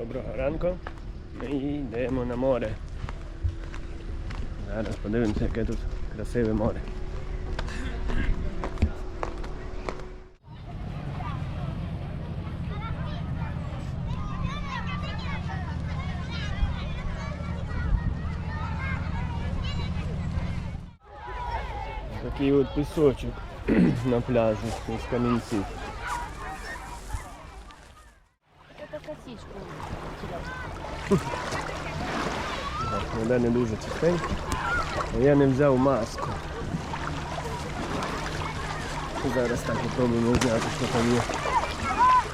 Доброго ранку. Ми йдемо на море. Зараз подивимося, яке тут красиве море. Такий от пісочок на пляжі з камінців. Это косичку потерял. Так, Вода не дуже чистенька. Я не взяв маску. Зараз так попробуємо зняти, що там є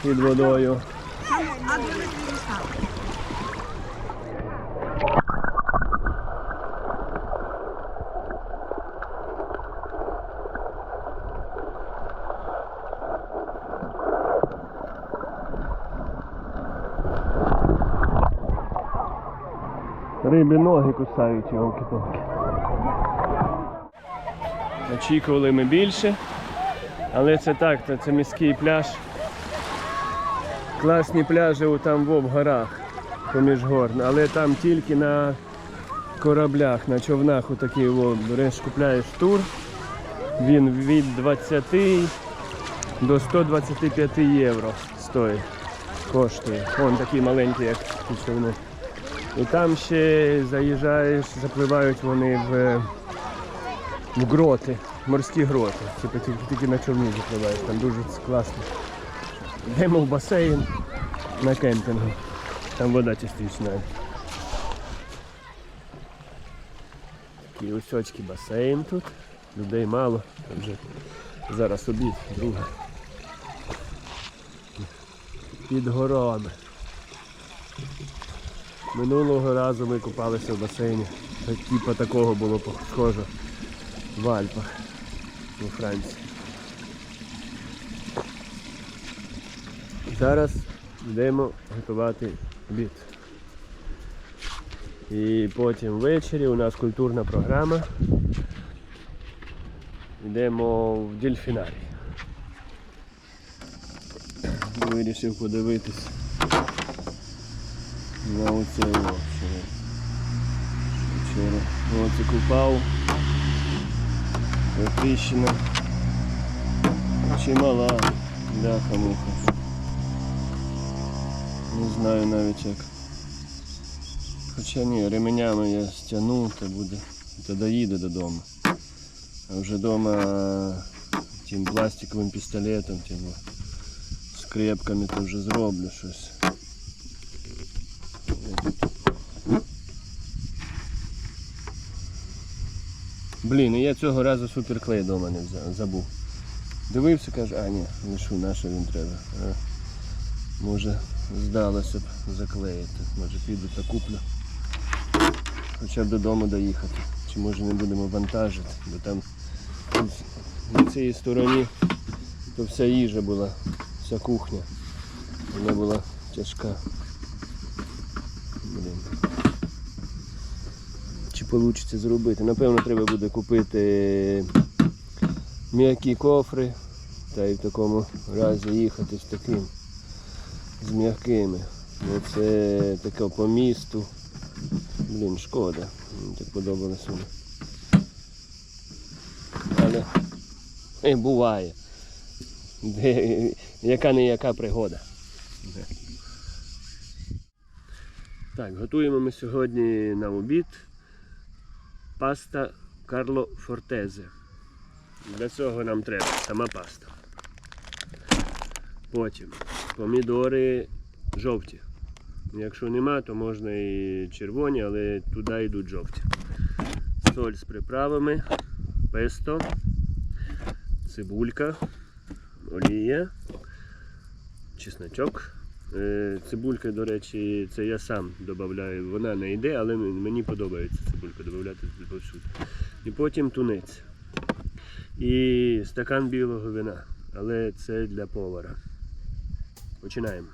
під водою. Риби ноги кусають йолки-палки. Очікували ми більше, але це так, це, це міський пляж. Класні пляжі там в горах поміж гор, але там тільки на кораблях, на човнах отакі береш, купляєш тур. Він від 20 до 125 євро стоїть, коштує. Вон такі маленькі, як ці човни. І там ще заїжджаєш, запливають вони в, в гроти, морські гроти. Типу тільки, тільки на човні запливаєш, там дуже класно. Йдемо в басейн на кемпінгу. Там вода частична. Такий усьочки басейн тут. Людей мало. Там вже зараз обід, друга. Під горами. Минулого разу ми купалися в басейні. Так, Типа такого було схоже в Альпах у Франції. Зараз йдемо готувати обід. І потім ввечері у нас культурна програма. Йдемо в дельфінарій. Вирішив подивитись на оце о, що я вчора оце купав. Тріщина. Чимала бляха-муха. Не знаю навіть як. Хоча ні, ременями я стягну, то буде, то доїде додому. А вже вдома тим пластиковим пістолетом, тим скрепками то вже зроблю щось. Блін, і я цього разу суперклей вдома не взяв, забув. Дивився, каже, а ні, лишу, на що він треба. А, може здалося б заклеїти. Може піду та куплю. Хоча б додому доїхати. Чи може не будемо вантажити, бо там на цій стороні то вся їжа була, вся кухня. Вона була тяжка. Блін. Чи вийде зробити? Напевно, треба буде купити м'які кофри та й в такому разі їхати з таким, з м'якими. Це таке по місту. Блін, шкода. Мені так подобалося. Але е, буває. Де, яка не яка пригода. Так, готуємо ми сьогодні на обід паста Карло Фортезе. Для цього нам треба сама паста. Потім помідори жовті. Якщо нема, то можна і червоні, але туди йдуть жовті. Соль з приправами, песто, цибулька, олія, чесночок. Е, Цибулька, до речі, це я сам додаю. Вона не йде, але мені подобається цибулька додати повсюди. І потім тунець. І стакан білого вина. Але це для повара. Починаємо.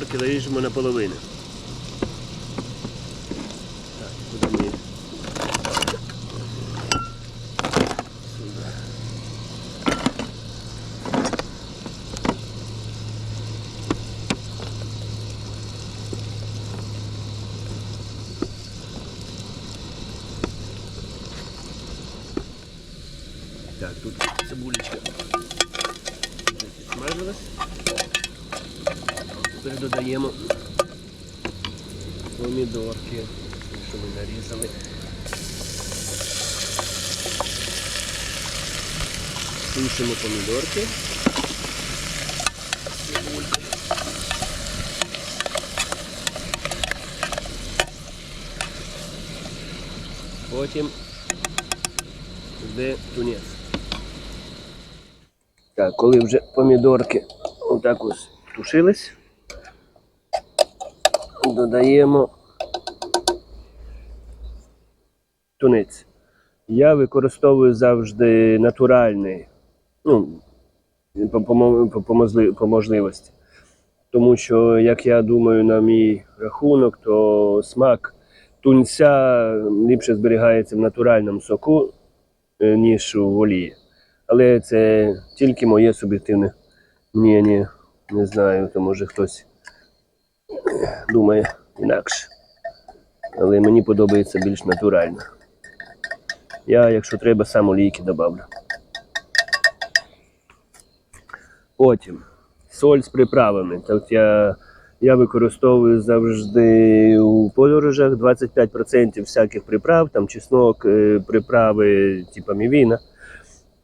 Помідорки ріжемо наполовину. Так, куди ми? Сюди. Так, тут цибулечка вже підсмажилась. Тепер додаємо помідорки, що ми нарізали. Сушимо помідорки. Потім йде тунець. Так, коли вже помідорки отак ось тушились, додаємо тунець. Я використовую завжди натуральний, ну, по, по, по, по можливості. Тому що, як я думаю, на мій рахунок, то смак тунця ліпше зберігається в натуральному соку, е, ніж у олії. Але це тільки моє суб'єктивне мнення. Не знаю, то може хтось думає інакше. Але мені подобається більш натурально. Я, якщо треба, сам олійки добавлю. Потім соль з приправами. Тобто я, я використовую завжди у подорожах 25% всяких приправ, там чеснок, е, приправи, типу мівіна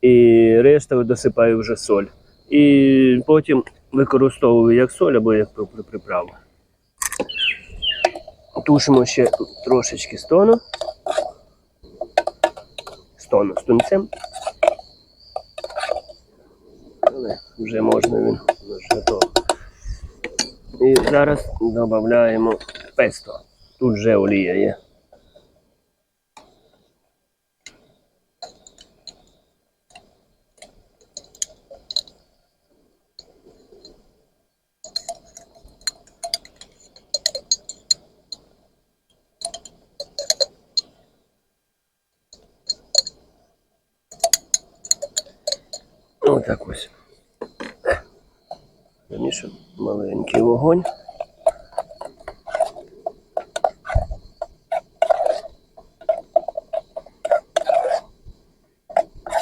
і решта досипаю вже соль. І потім використовую як соль або як при- при- приправу. Тушимо ще трошечки стону. Стону з. Але вже можна він готовий. І зараз додаємо песто. Тут вже олія є. Отак ось. Замішую маленький вогонь.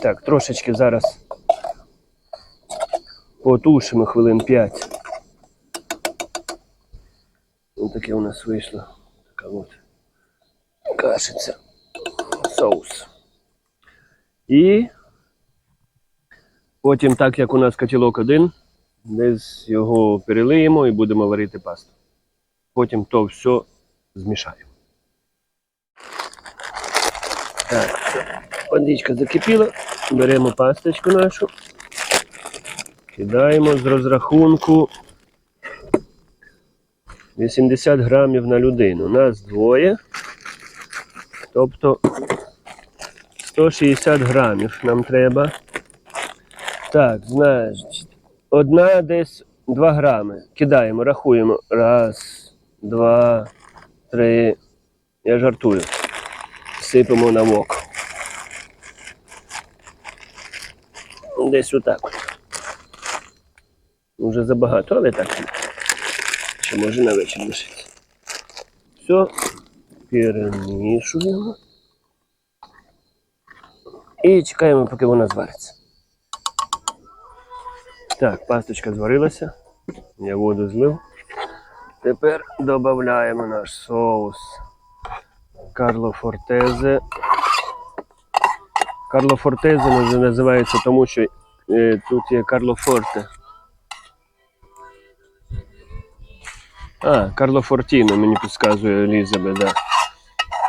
Так, трошечки зараз потушимо хвилин 5. Ось таке у нас вийшло. Така от кашиця. Соус. І Потім, так як у нас котілок один, десь його перелиємо і будемо варити пасту. Потім то все змішаємо. Так, все. Водичка закипіла, беремо пасточку нашу, кидаємо з розрахунку 80 грамів на людину. Нас двоє. Тобто 160 грамів нам треба. Так, значить, одна десь 2 грами. Кидаємо, рахуємо. Раз, два, три. Я жартую. Сипемо на вок. Десь отак. от. Уже забагато, але так. Ще може на вечір лишиться. Все, перемішуємо. І чекаємо, поки вона звариться. Так, пасточка зварилася. Я воду злив. Тепер додаємо наш соус Карло Фортезе. Карло наз- називається тому, що е, тут є Карло Форте. А, Карло Фортіно, мені підказує Елізабет, да.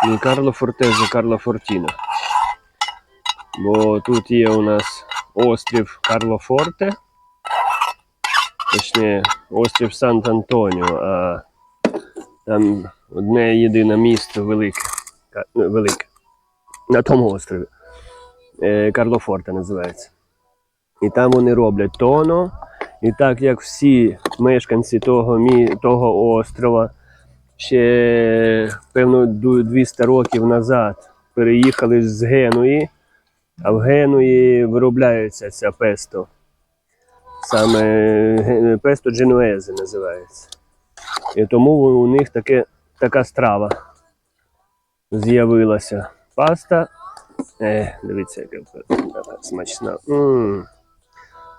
Не Карло Фортезе, Карло Фортіно. Бо тут є у нас острів Карло Форте. Точніше, острів Сант-Антоніо, а там одне єдине місто велике. Ну, велике. На тому острові. Е, Карлофорте називається. І там вони роблять тоно І так як всі мешканці того, мі- того острова ще певно 200 років назад переїхали з Генуї, а в Генуї виробляється ця песто. Саме песто Дженуезе називається. І тому у них таке, така страва з'явилася. Паста. Е, дивіться, яка смачна. м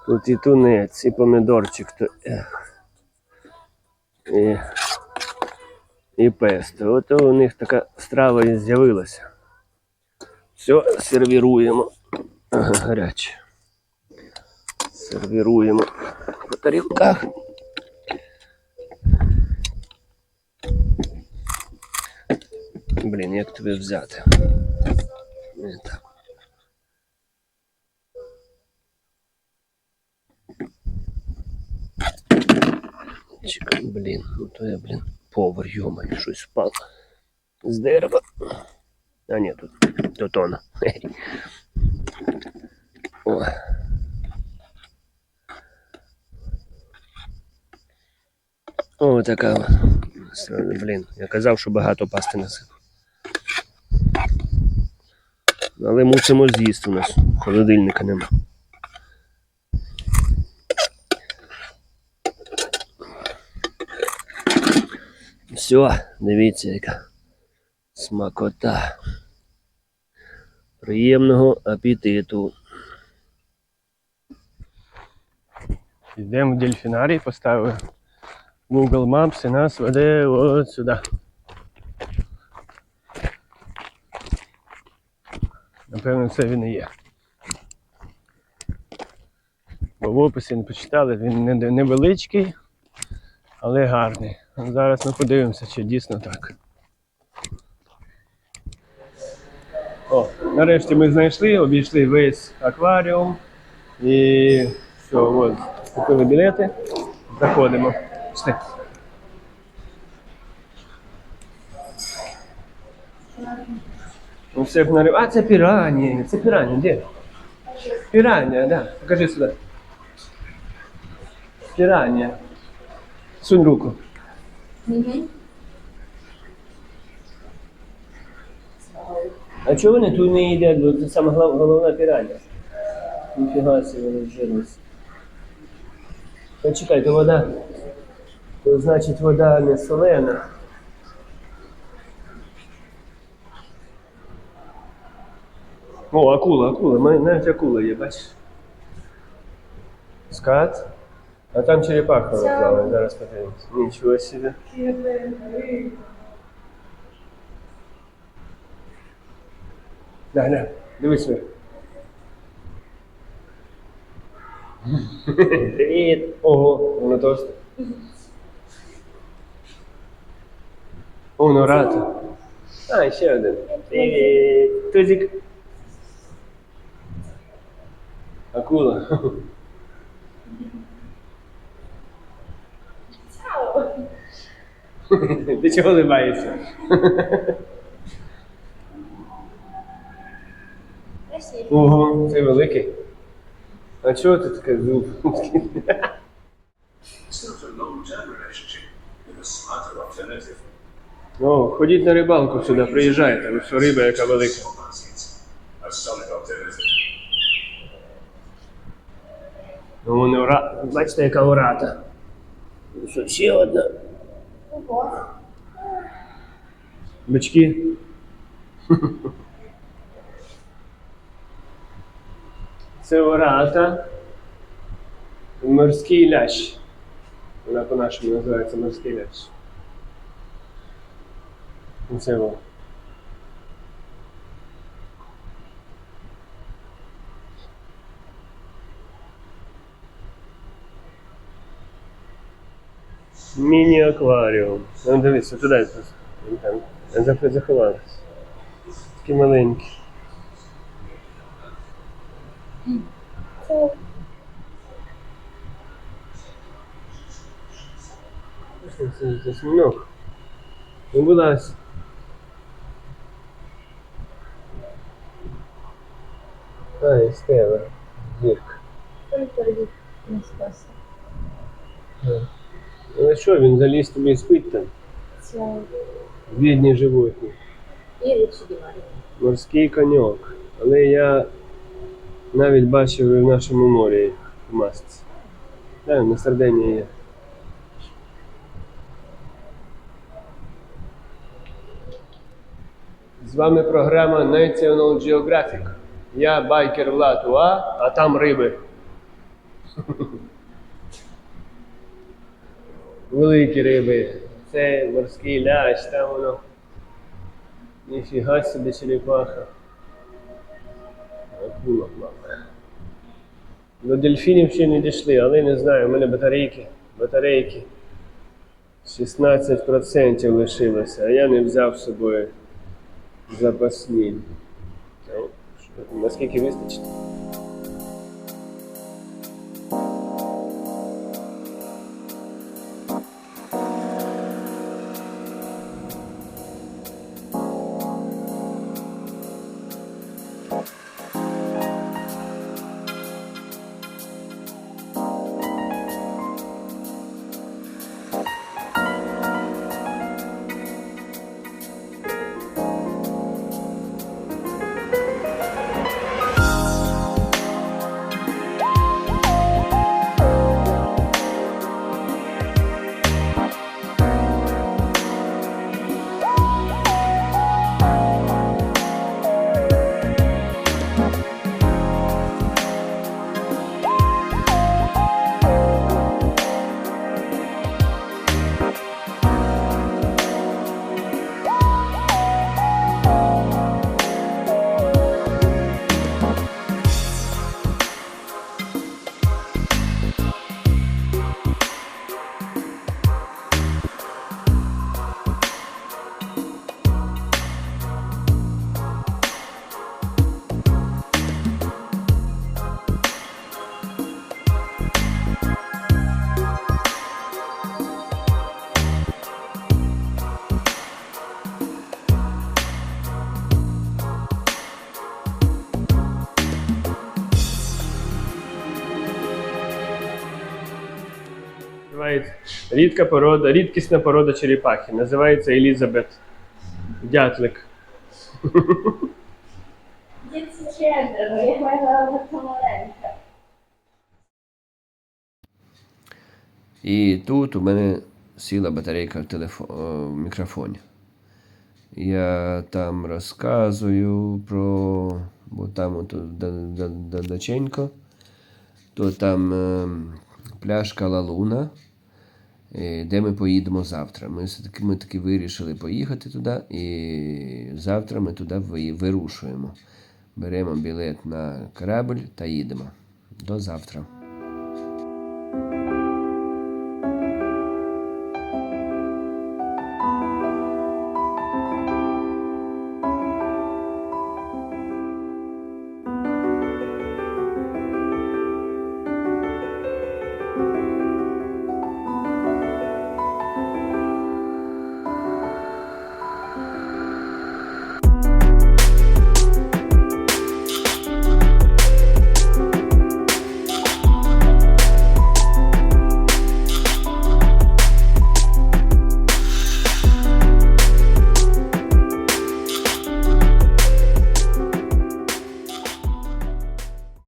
Тут і тунець, і помідорчик. То. І, і песто. От у них така страва і з'явилася. Все, сервіруємо. Ага, гаряче. Сервіруємо по тарілках. Блін, як тобі взяти? Не так. Чекай, блін, ну то я, блін, повар, йомаю, щось впало. З дерева. А ні, тут, тут воно. О. О, така. Блін, я казав, що багато пасти насипав. Але мусимо з'їсти у нас. Холодильника нема. Все, дивіться, яка смакота. Приємного апетиту. Йдемо в дельфінарій, поставив Google Maps і нас веде от сюди. Напевно, це він і є. Бо в описі не почитали, він невеличкий, але гарний. Зараз ми подивимося, чи дійсно так. О, нарешті ми знайшли, обійшли весь акваріум і все, от, купили білети, заходимо. Пішли. Ну, все б нарив. А, це пірані. Це пірані, де? Піраня, да. Покажи сюди. Піраня. Сунь руку. А чого вони тут не їдять? Бо Це саме глав- головна пірання. Ніфіга собі вони вжилися. Почекай, то вода. То значить вода не солена. О, акула, акула, Май- навіть акула є, бачиш? Скат. А там черепаха плаває, зараз подивимось. Нічого собі. Да, да, дивись ви. Привіт. Ого, воно товсте. О, ну рад. А, ще один. Привіт. Тузик. Акула. Ти чого улибаєшся? Ого, це великий. А чого ти таке зуб? О, ходіть на рибалку сюди, приїжджайте, що риба яка велика. Вони ора... Бачите, яка ората. Ще одна. Бички. Це ората. Морський лящ. Вона по-нашому називається морський лящ. Це во. Міні-акваріум. Ну, дивись, туди. Він там зах- заховався. Такі маленькі. Це. Ну, будь ласка. А, і стела. Зірка. Только вид не спасся. Що, він заліз тобі і спить там? Це Бідні животні. і. Морський коньок. Але я навіть бачив і в нашому морі в масці. Так, на Сардинії є. З вами програма National Geographic. Я байкер Влад УА, а там риби. Великі риби. Це морський лящ, там воно. Ніфіга собі черепаха. Акула, мама. До дельфінів ще не дійшли, але не знаю, у мене батарейки. Батарейки. 16% лишилося, а я не взяв з собою запасні. Наскільки вистачить? Рідка порода, рідкісна порода черепахи. Називається Елізабет. Дятлик. І тут у мене сіла батарейка в, телефо... е, в мікрофоні. Я там розказую про. Бо там от да- да- да- даченько, то там е, пляшка Лалуна, де ми поїдемо завтра. Ми все-таки ми таки вирішили поїхати туди, і завтра ми туди вирушуємо. Беремо білет на корабль та їдемо. До завтра.